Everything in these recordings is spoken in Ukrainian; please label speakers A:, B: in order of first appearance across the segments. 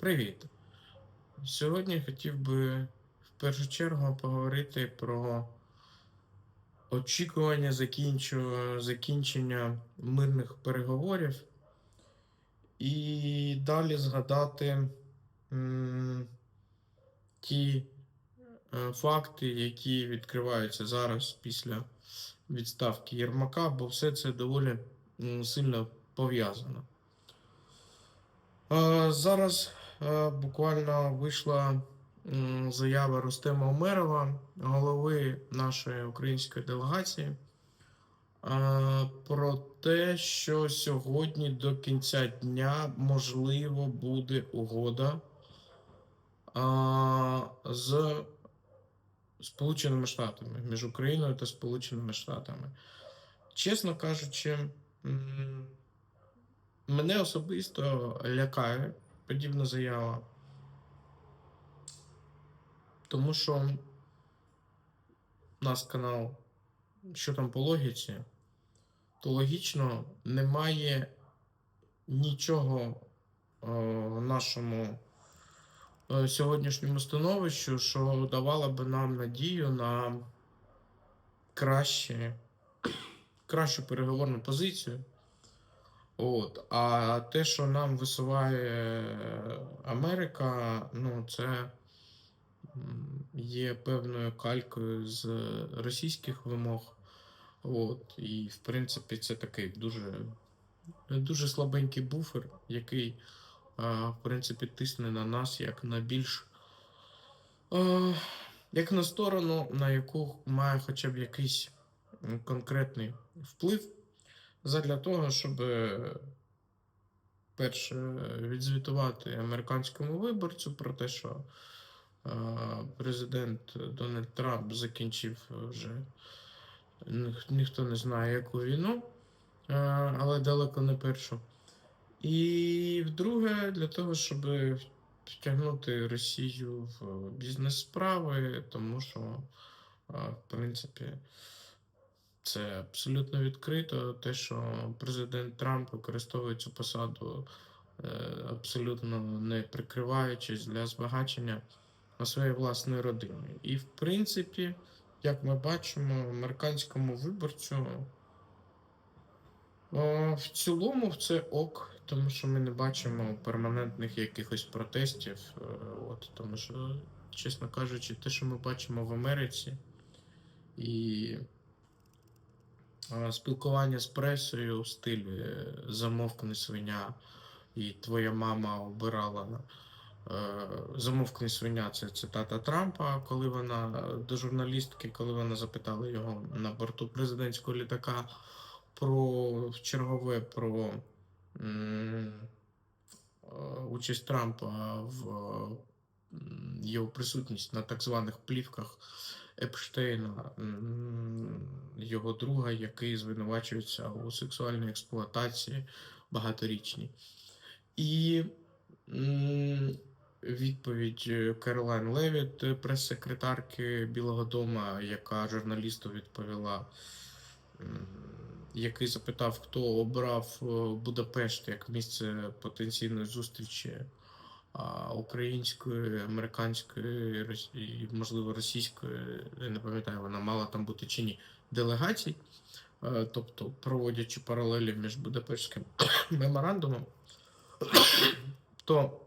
A: Привіт! Сьогодні хотів би в першу чергу поговорити про очікування закінчення мирних переговорів і далі згадати м, ті е, факти, які відкриваються зараз після відставки Єрмака, бо все це доволі м, сильно пов'язано. Зараз буквально вийшла заява Рустема Умерова, голови нашої української делегації, е, про те, що сьогодні до кінця дня можливо буде угода е, з Сполученими Штатами між Україною та Сполученими Штатами. Чесно кажучи, Мене особисто лякає подібна заява. Тому що нас канал, що там по логіці, то логічно немає нічого е, в нашому е, сьогоднішньому становищу, що давало би нам надію на краще, кращу переговорну позицію. От. А те, що нам висуває Америка, ну, це є певною калькою з російських вимог. От. І, в принципі, це такий дуже, дуже слабенький буфер, який, в принципі, тисне на нас як на більш. е, Як на сторону, на яку має хоча б якийсь конкретний вплив задля того, щоб е, перше відзвітувати американському виборцю про те, що е, президент Дональд Трамп закінчив вже ніхто не знає яку війну, е, але далеко не першу. І вдруге, для того, щоб втягнути Росію в бізнес-справи, тому що, е, в принципі, це абсолютно відкрито. Те, що президент Трамп використовує цю посаду е, абсолютно не прикриваючись для збагачення на своєї власної родини. І, в принципі, як ми бачимо, американському виборцю в цілому це ок, тому що ми не бачимо перманентних якихось протестів. е, От, тому що, чесно кажучи, те, що ми бачимо в Америці, і спілкування з пресою в стилі е, замовкни свиня, і твоя мама обирала. е, Замовкни свиня це цитата Трампа, коли вона е, до журналістки, коли вона запитала його на борту президентського літака про чергове про е, участь Трампа в його присутність на так званих плівках Епштейна, його друга, який звинувачується у сексуальній експлуатації багаторічній. І відповідь е, Керолайн Левіт, е, прес-секретарки Білого Дому, яка журналісту відповіла, який запитав, хто обрав е, Будапешт як місце потенційної зустрічі української, американської, і, можливо, російської, я не пам'ятаю, вона мала там бути чи ні, делегацій, Е, тобто проводячи паралелі між Будапештським меморандумом, то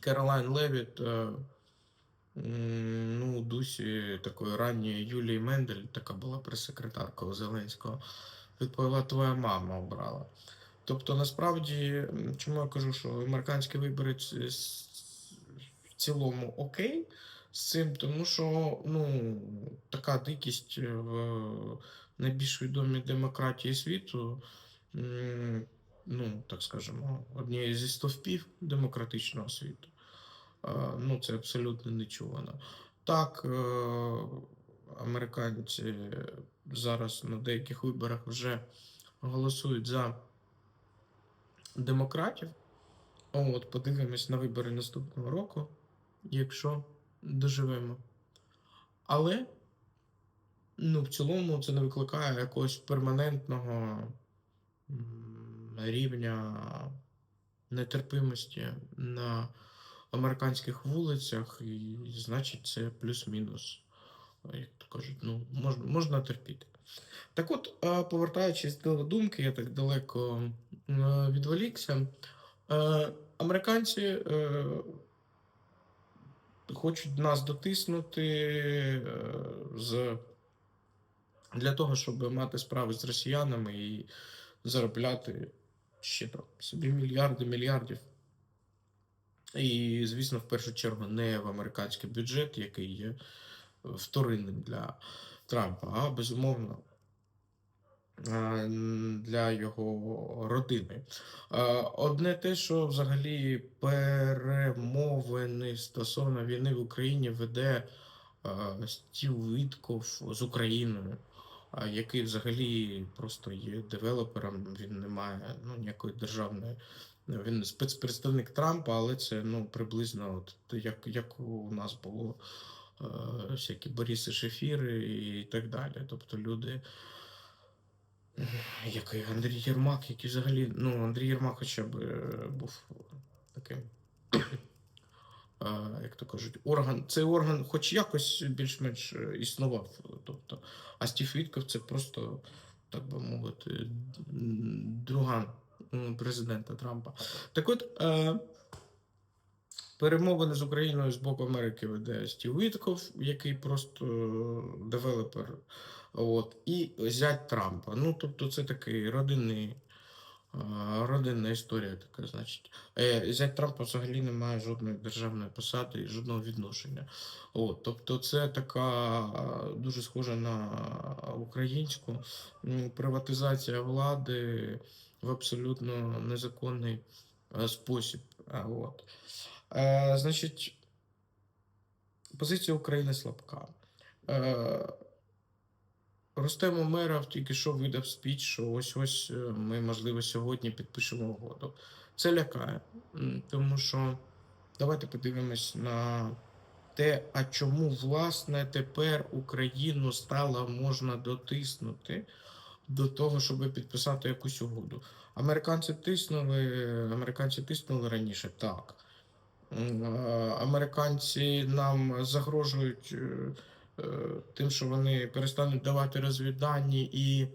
A: Керолайн Левіт, е, ну, дусі такої ранньої Юлії Мендель, така була прес-секретарка у Зеленського, відповіла, твоя мама обрала. Тобто, насправді, чому я кажу, що американський виборець е, в цілому окей з цим, тому що ну, така дикість в найбільш відомій демократії світу, ну, так скажемо, однієї зі стовпів демократичного світу. Ну, це абсолютно нечувано. Так, е, американці зараз на деяких виборах вже голосують за демократів. От, подивимось на вибори наступного року, якщо доживемо. Але, ну, в цілому, це не викликає якогось перманентного рівня нетерпимості на американських вулицях, і значить це плюс-мінус. Як то кажуть, ну, можна, можна терпіти. Так от, повертаючись до думки, я так далеко відволікся. Е, Американці е, хочуть нас дотиснути е, з, для того, щоб мати справи з росіянами і заробляти ще там собі мільярди мільярдів. І, звісно, в першу чергу не в американський бюджет, який є вторинним для Трампа, а безумовно для його родини. Одне те, що взагалі перемовини стосовно війни в Україні веде Стів Вітков з Україною, який взагалі просто є девелопером, він не має ну, ніякої державної. Він спецпредставник Трампа, але це ну, приблизно от, як, як у нас було е, всякі Бориси Шефіри і так далі. Тобто люди, як і Андрій Єрмак, який взагалі, ну, Андрій Єрмак хоча б е, був таким, як то кажуть, орган. Цей орган хоч якось більш-менш е, існував. Тобто, а Стів Вітков це просто, так би мовити, друган президента Трампа. Так от, е, перемовини з Україною з боку Америки веде Стів Вітков, який просто е, девелопер. От, і зять Трампа. Ну, тобто, це такий родинний. е, Родинна історія така, значить. Е, Зять Трампа взагалі не має жодної державної посади і жодного відношення. От, тобто, це така дуже схожа на українську приватизація влади в абсолютно незаконний спосіб. От. Е, значить, позиція України слабка. Е, Рустем Умеров тільки що видав спіч, що ось ось е, ми, можливо, сьогодні підпишемо угоду. Це лякає, тому що давайте подивимось на те, а чому власне тепер Україну стало можна дотиснути до того, щоб підписати якусь угоду. Американці тиснули, американці тиснули раніше, так. Американці нам загрожують е, е, тим, що вони перестануть давати розвіддані і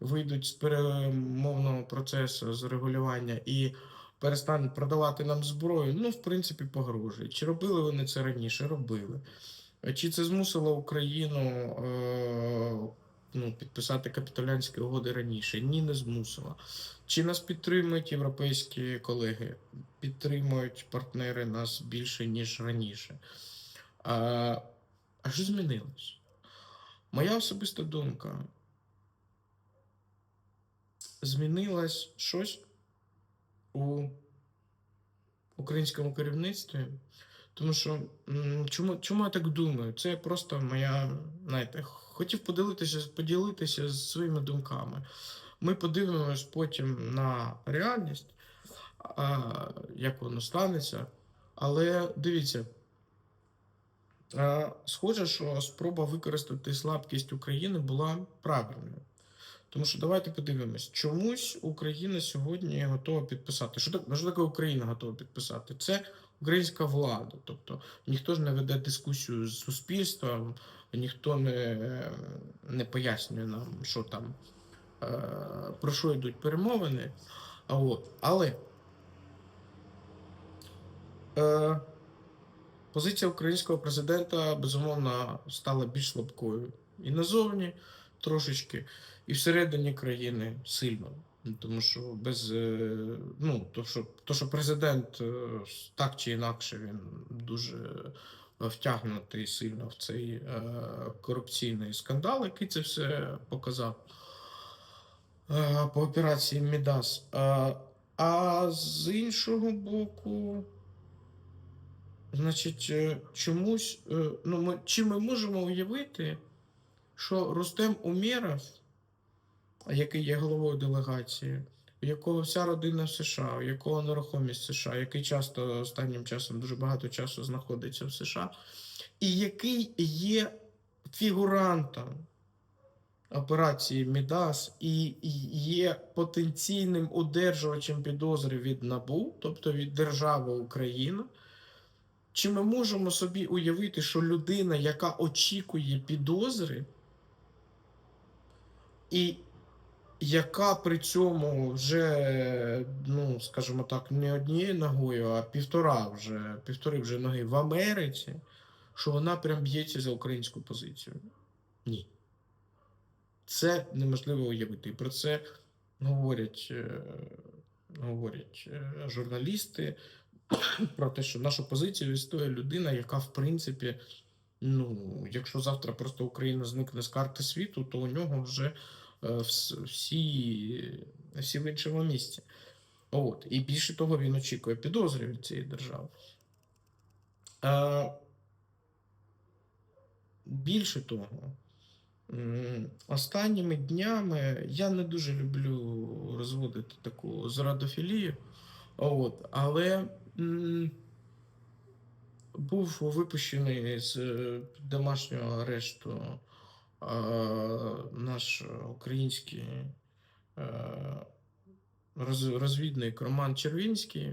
A: вийдуть з перемовного процесу з регулювання і перестануть продавати нам зброю. Ну, в принципі, погрожують. Чи робили вони це раніше? Робили. Чи це змусило Україну е, ну, підписати капітулянські угоди раніше? Ні, не змусило. Чи нас підтримують європейські колеги? Підтримують партнери нас більше, ніж раніше. А, а що змінилось? Моя особиста думка. Змінилось щось у українському керівництві. Тому що чому, чому я так думаю? Це просто моя, знаєте, хотів поділитися, поділитися з своїми думками. Ми подивимось потім на реальність, а, як воно станеться. Але дивіться, схоже, що спроба використати слабкість України була правильною. Тому що давайте подивимось, чомусь Україна сьогодні готова підписати. Що так, що таке Україна готова підписати? Це українська влада. Тобто ніхто ж не веде дискусію з суспільством, ніхто не, не пояснює нам, що там, е, про що йдуть перемовини. А от, але е, позиція українського президента безумовно стала більш слабкою і назовні трошечки, і всередині країни сильно. Тому що без е, ну, то, що, то, що президент е, так чи інакше він дуже втягнутий сильно в цей корупційний скандал, який це все показав по операції Мідас. А з іншого боку, значить, е, чомусь, е, ну, ми, чи ми можемо уявити, що Рустем Умєров, який є головою делегації, у якого вся родина в США, у якого нерухомість в США, який часто останнім часом дуже багато часу знаходиться в США, і який є фігурантом операції Мідас і є потенційним одержувачем підозри від НАБУ, тобто від держави Україна. Чи ми можемо собі уявити, що людина, яка очікує підозри, і яка при цьому вже, ну, скажімо так, не однією ногою, а півтора вже, півтори вже ноги в Америці, що вона прям б'ється за українську позицію? Ні. Це неможливо уявити. І про це говорять, е, говорять е, журналісти про те, що нашу позицію відстоює людина, яка, в принципі, ну, якщо завтра просто Україна зникне з карти світу, то у нього вже е, всі, всі в іншому місці. От. І більше того, він очікує підозри від цієї держави. Е, більше того, останніми днями я не дуже люблю розводити таку зрадофілію, от, але був випущений з е, домашнього арешту е, наш український е, розвідник Роман Червінський,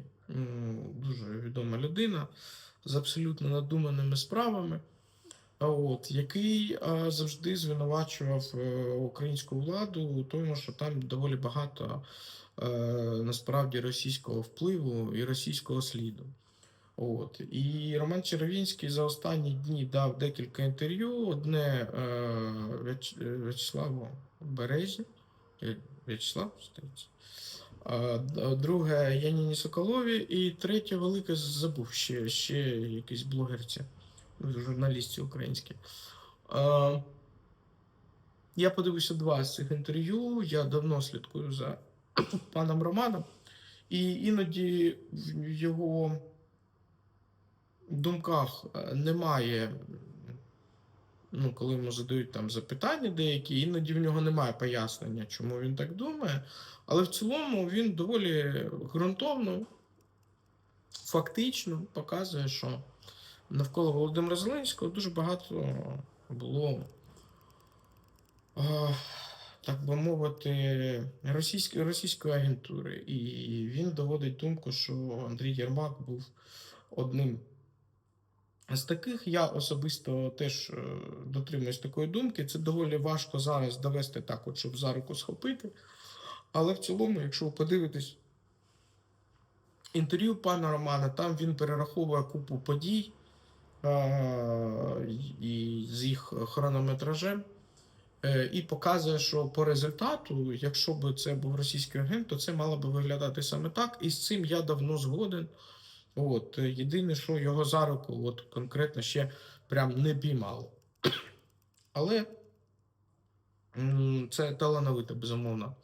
A: дуже відома людина з абсолютно надуманими справами. От, який завжди звинувачував українську владу у тому, що там доволі багато насправді російського впливу і російського сліду. От. І Роман Червінський за останні дні дав декілька інтерв'ю. Одне е, е, В'ячеславу Березі. Е, В'ячеслав, здається. А, друге Яніні Соколові, і третє велике забув ще, ще якийсь блогерці, журналістці українські. А, я подивився два з цих інтерв'ю. Я давно слідкую за паном Романом, і іноді в його думках е, немає. Ну, коли йому задають там запитання деякі, іноді в нього немає пояснення, чому він так думає. Але в цілому він доволі ґрунтовно, фактично показує, що навколо Володимира Зеленського дуже багато було, е, так би мовити, російської, російської агентури. І він доводить думку, що Андрій Єрмак був одним з таких. Я особисто теж е, дотримуюсь такої думки. Це доволі важко зараз довести так, от, щоб за руку схопити. Але в цілому, якщо ви подивитесь інтерв'ю пана Романа, там він перераховує купу подій е, і з їх хронометражем. Е, І показує, що по результату, якщо б це був російський агент, то це мало би виглядати саме так. І з цим я давно згоден. От, е, єдине, що його за руку от, конкретно ще прям не піймали. Але це талановита, безумовно,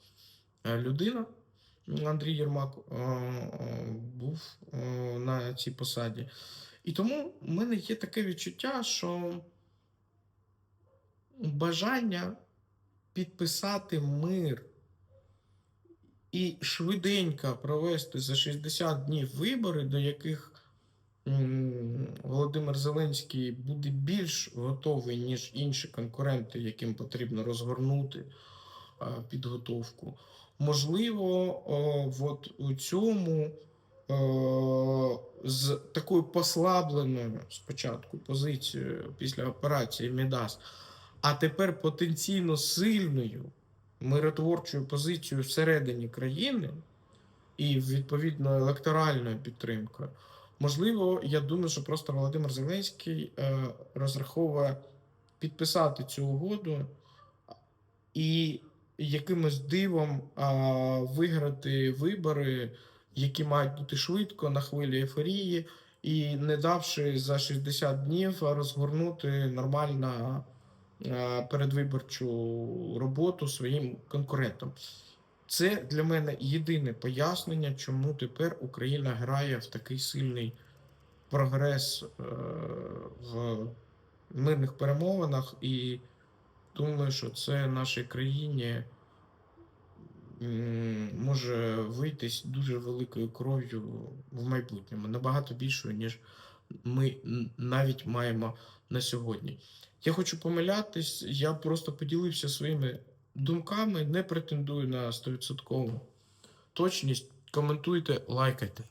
A: е, людина. Андрій Єрмак був на цій посаді. І тому в мене є таке відчуття, що бажання підписати мир і швиденько провести за 60 днів вибори, до яких Володимир Зеленський буде більш готовий, ніж інші конкуренти, яким потрібно розгорнути підготовку. Можливо, от у цьому з такою послабленою спочатку позицією після операції Мідас, а тепер потенційно сильною миротворчою позицією всередині країни і відповідно електоральною підтримкою. Можливо, я думаю, що просто Володимир Зеленський е, розраховує підписати цю угоду і якимось дивом а, виграти вибори, які мають бути швидко на хвилі ейфорії, і не давши за 60 днів розгорнути нормально передвиборчу роботу своїм конкурентам. Це для мене єдине пояснення, чому тепер Україна грає в такий сильний прогрес е, в мирних перемовинах, і думаю, що це нашій країні може вийтись дуже великою кров'ю в майбутньому, набагато більшою, ніж ми навіть маємо на сьогодні. Я хочу помилятись, я просто поділився своїми думками, не претендую на 100% точність. Коментуйте, лайкайте.